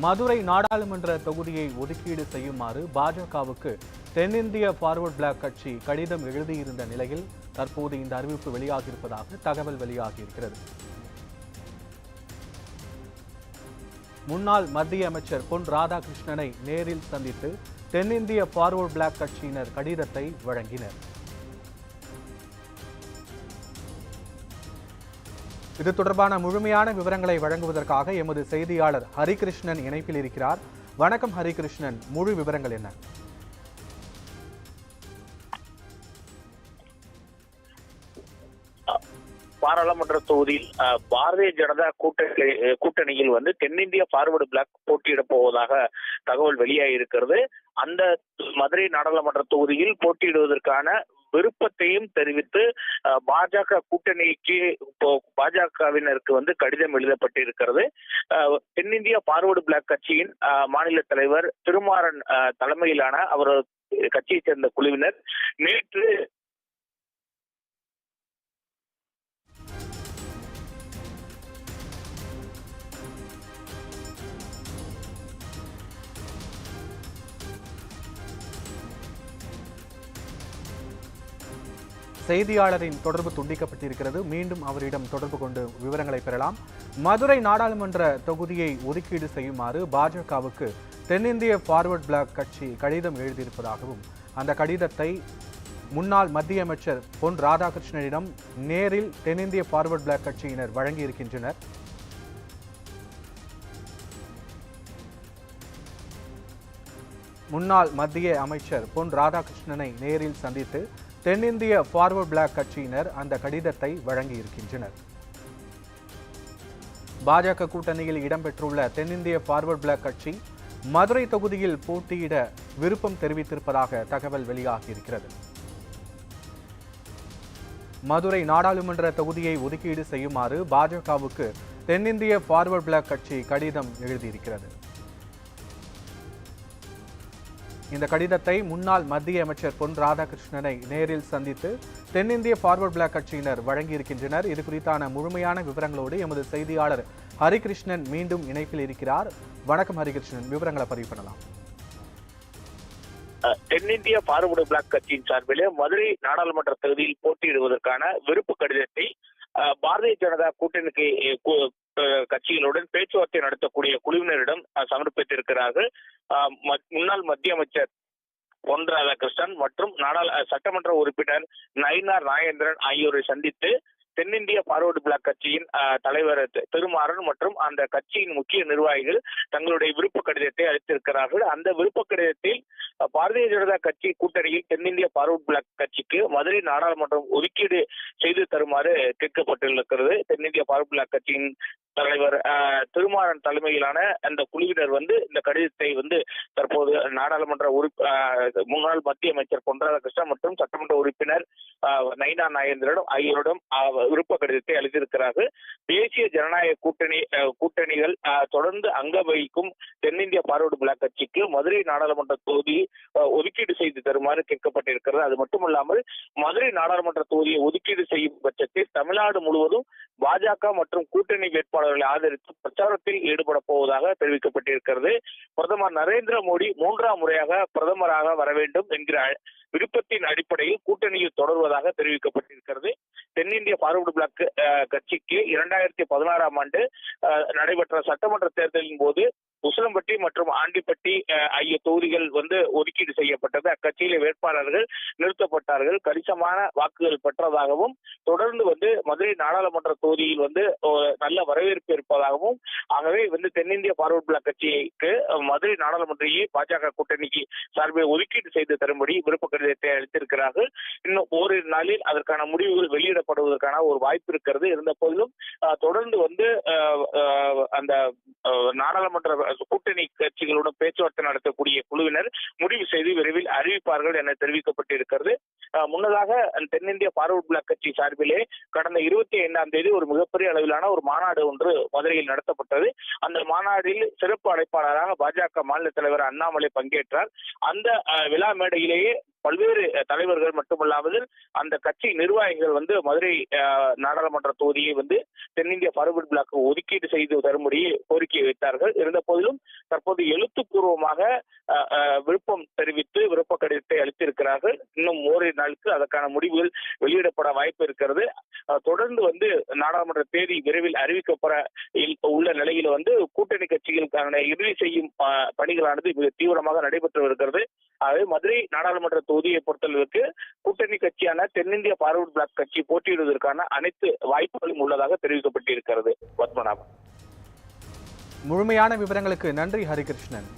மதுரை நாடாளுமன்ற தொகுதியை ஒதுக்கீடு செய்யுமாறு பாஜகவுக்கு தென்னிந்திய ஃபார்வர்ட் பிளாக் கட்சி கடிதம் எழுதியிருந்த நிலையில் தற்போது இந்த அறிவிப்பு வெளியாகியிருப்பதாக தகவல் வெளியாகியிருக்கிறது. முன்னாள் மத்திய அமைச்சர் பொன் ராதாகிருஷ்ணனை நேரில் சந்தித்து தென்னிந்திய ஃபார்வர்ட் பிளாக் கட்சியினர் கடிதத்தை வழங்கினர். இது தொடர்பான முழுமையான விவரங்களை வழங்குவதற்காக எமது செய்தியாளர் ஹரிகிருஷ்ணன் இணைப்பில் இருக்கிறார். வணக்கம் ஹரிகிருஷ்ணன். முழு விவரங்கள் என்ன? பாராளுமன்ற தொகுதியில் அஹ், பாரதிய ஜனதா கூட்டணி கூட்டணியில் வந்து தென்னிந்திய பார்வர்டு பிளாக் போட்டியிடப் போவதாக தகவல் வெளியாகி இருக்கிறது. அந்த மதுரை நாடாளுமன்ற தொகுதியில் போட்டியிடுவதற்கான விருப்பத்தையும் தெரிவித்து பாஜக கூட்டணிக்கு இப்போ பாஜகவினருக்கு வந்து கடிதம் எழுதப்பட்டிருக்கிறது. அஹ், தென்னிந்திய பார்வர்டு பிளாக் கட்சியின் மாநில தலைவர் திருமாறன் தலைமையிலான அவர் கட்சியை சேர்ந்த குழுவினர் நேற்று செய்தியாளரின் தொடர்பு துண்டிக்கப்பட்டிருக்கிறது. மீண்டும் அவரிடம் தொடர்பு கொண்டு விவரங்களை பெறலாம். மதுரை நாடாளுமன்ற தொகுதியை ஒதுக்கீடு செய்யுமாறு பாஜகவுக்கு தென்னிந்திய ஃபார்வர்ட் பிளாக் கட்சி கடிதம் எழுதியிருப்பதாகவும் அந்த கடிதத்தை முன்னாள் மத்திய அமைச்சர் பொன் ராதாகிருஷ்ணனிடம் நேரில் தென்னிந்திய ஃபார்வர்ட் பிளாக் கட்சியினர் வழங்கியிருக்கின்றனர். முன்னாள் மத்திய அமைச்சர் பொன் ராதாகிருஷ்ணனை நேரில் சந்தித்து தென்னிந்திய ஃபார்வர்ட் பிளாக் கட்சியினர் அந்த கடிதத்தை வழங்கியிருக்கின்றனர். பாஜக கூட்டணியில் இடம்பெற்றுள்ள தென்னிந்திய ஃபார்வர்ட் பிளாக் கட்சி மதுரை தொகுதியில் போட்டியிட விருப்பம் தெரிவித்திருப்பதாக தகவல் வெளியாகியிருக்கிறது. மதுரை நாடாளுமன்ற தொகுதியை ஒதுக்கீடு செய்யுமாறு பாஜகவுக்கு தென்னிந்திய ஃபார்வர்ட் பிளாக் கட்சி கடிதம் எழுதியிருக்கிறது. இந்த கடிதத்தை முன்னாள் மத்திய அமைச்சர் பொன் ராதாகிருஷ்ணனை நேரில் சந்தித்து தென்னிந்திய ஃபார்வர்ட் பிளாக் கட்சியினர் வழங்கியிருக்கின்றனர். இது குறித்தான முழுமையான விவரங்களோடு எமது செய்தியாளர் ஹரிகிருஷ்ணன் மீண்டும் இணைப்பில் இருக்கிறார். வணக்கம் ஹரிகிருஷ்ணன். விவரங்களை பதிவு பண்ணலாம். அஹ், தென்னிந்திய ஃபார்வர்டு பிளாக் கட்சியின் சார்பிலே மதுரை நாடாளுமன்ற தொகுதியில் போட்டியிடுவதற்கான விருப்பு கடிதத்தை பாரதிய ஜனதா கூட்டணிக்கு கட்சிகளுடன் பேச்சுவார்த்தை நடத்தக்கூடிய குழுவினரிடம் சமர்ப்பித்திருக்கிறார்கள். முன்னாள் மத்திய அமைச்சர் பொன் ராதாகிருஷ்ணன் மற்றும் நாடாளு சட்டமன்ற உறுப்பினர் நயினார் நாகேந்திரன் ஆகியோரை சந்தித்து தென்னிந்திய பார்வர்டு பிளாக் கட்சியின் தலைவர் திருமாறன் மற்றும் அந்த கட்சியின் முக்கிய நிர்வாகிகள் தங்களுடைய விருப்ப கடிதத்தை அளித்திருக்கிறார்கள். அந்த விருப்ப கடிதத்தில் பாரதிய ஜனதா கட்சி கூட்டணியில் தென்னிந்திய பார்வர்டு பிளாக் கட்சிக்கு மதுரை நாடாளுமன்றம் ஒதுக்கீடு செய்து தருமாறு கேட்கப்பட்டிருக்கிறது. தென்னிந்திய பார்வர்டு பிளாக் கட்சியின் தலைவர் திருமாறன் தலைமையிலான அந்த குழுவினர் வந்து இந்த கடிதத்தை வந்து தற்போது நாடாளுமன்ற உறுப்பி அஹ், முன்னாள் மத்திய அமைச்சர் பொன்ராதாகிருஷ்ணன் மற்றும் சட்டமன்ற உறுப்பினர் நைனா நயினா ஆகியோரிடம் விருப்ப கடிதத்தை அளித்திருக்கிறார்கள். தேசிய ஜனநாயக கூட்டணி அஹ், கூட்டணிகள் தொடர்ந்து அங்க வகிக்கும் தென்னிந்திய பார்வர்டு பிளாக் கட்சிக்கு மதுரை நாடாளுமன்ற தொகுதி ஒதுக்கீடு செய்து தருமாறு கேட்கப்பட்டிருக்கிறது. அது மட்டுமல்லாமல் மதுரை நாடாளுமன்ற தொகுதியை ஒதுக்கீடு செய்யும் பட்சத்தில் தமிழ்நாடு முழுவதும் பாஜக மற்றும் கூட்டணி வேட்பாளர்களை ஆதரித்து பிரச்சாரத்தில் ஈடுபட போவதாக தெரிவிக்கப்பட்டிருக்கிறது. பிரதமர் நரேந்திர மோடி மூன்றாம் முறையாக பிரதமராக வர வேண்டும் என்கிற விருப்பத்தின் அடிப்படையில் கூட்டணியில் தொடர்வதாக தெரிவிக்கப்பட்டிருக்கிறது. தென்னிந்திய ஃபார்வர்டு பிளாக் கட்சிக்கு இரண்டாயிரத்தி பதினாறாம் ஆண்டு அஹ், நடைபெற்ற சட்டமன்ற தேர்தலின் போது உசிலம்பட்டி மற்றும் ஆண்டிப்பட்டி ஆகிய தொகுதிகள் வந்து ஒதுக்கீடு செய்யப்பட்டது. அக்கட்சியில வேட்பாளர்கள் நிறுத்தப்பட்டார்கள். கணிசமான வாக்குகள் பெற்றதாகவும் தொடர்ந்து வந்து மதுரை நாடாளுமன்ற தொகுதியில் வந்து நல்ல வரவேற்பு இருப்பதாகவும் ஆகவே வந்து தென்னிந்திய பார்வர்ட் பிளாக் கட்சிக்கு மதுரை நாடாளுமன்றையே பாஜக கூட்டணிக்கு சார்பில் ஒதுக்கீடு செய்து தரும்படி விருப்ப கடிதத்தை அளித்திருக்கிறார்கள். இன்னும் ஓரிரு நாளில் அதற்கான முடிவுகள் வெளியிடப்படுவதற்கான ஒரு வாய்ப்பு இருக்கிறது. இருந்த போதிலும் தொடர்ந்து வந்து அந்த நாடாளுமன்ற கூட்டணி கட்சிகளுடன் பேச்சுவார்த்தை நடத்தக்கூடிய குழுவினர் முடிவு செய்து விரைவில் அறிவிப்பார்கள் என தெரிவிக்கப்பட்டிருக்கிறது. முன்னதாக தென்னிந்திய பார்வர்ட் பிளாக் கட்சி சார்பிலே கடந்த இருபத்தி ஐந்தாம் தேதி ஒரு மிகப்பெரிய அளவிலான ஒரு மாநாடு ஒன்று மதுரையில் நடத்தப்பட்டது. அந்த மாநாட்டில் சிறப்பு அழைப்பாளராக பாஜக மாநில தலைவர் அண்ணாமலை பங்கேற்றார். அந்த விழா மேடையிலேயே பல்வேறு தலைவர்கள் மட்டுமல்லாமல் அந்த கட்சி நிர்வாகிகள் வந்து மதுரை நாடாளுமன்ற தொகுதியை வந்து தென்னிந்திய பார்வர்ட் பிளாக் ஒதுக்கீடு செய்து தரும்படி கோரிக்கை வைத்தார்கள். இருந்த போதிலும் தற்போது எழுத்துப்பூர்வமாக விருப்பம் தெரிவித்து விருப்ப கடிதத்தை அளித்திருக்கிறார்கள் இன்னும் ஓரிரு நாளுக்கு அதற்கான முடிவுகள் வெளியிடப்பட வாய்ப்பு இருக்கிறது. தொடர்ந்து வந்து நாடாளுமன்ற தேதி விரைவில் அறிவிக்கப்பட உள்ள நிலையில் வந்து கூட்டணி கட்சிகளுக்கான இறுதி செய்யும் பணிகளானது மிக தீவிரமாக நடைபெற்று வருகிறது. ஆகவே மதுரை நாடாளுமன்ற தொகுதியை பொறுத்தளவுக்கு கூட்டணி கட்சியான தென்னிந்திய பார்வர்ட் பிளாக் கட்சி போட்டியிடுவதற்கான அனைத்து வாய்ப்புகளும் உள்ளதாக தெரிவிக்கப்பட்டிருக்கிறது. பத்மநாபன். முழுமையான விவரங்களுக்கு நன்றி ஹரிகிருஷ்ணன்.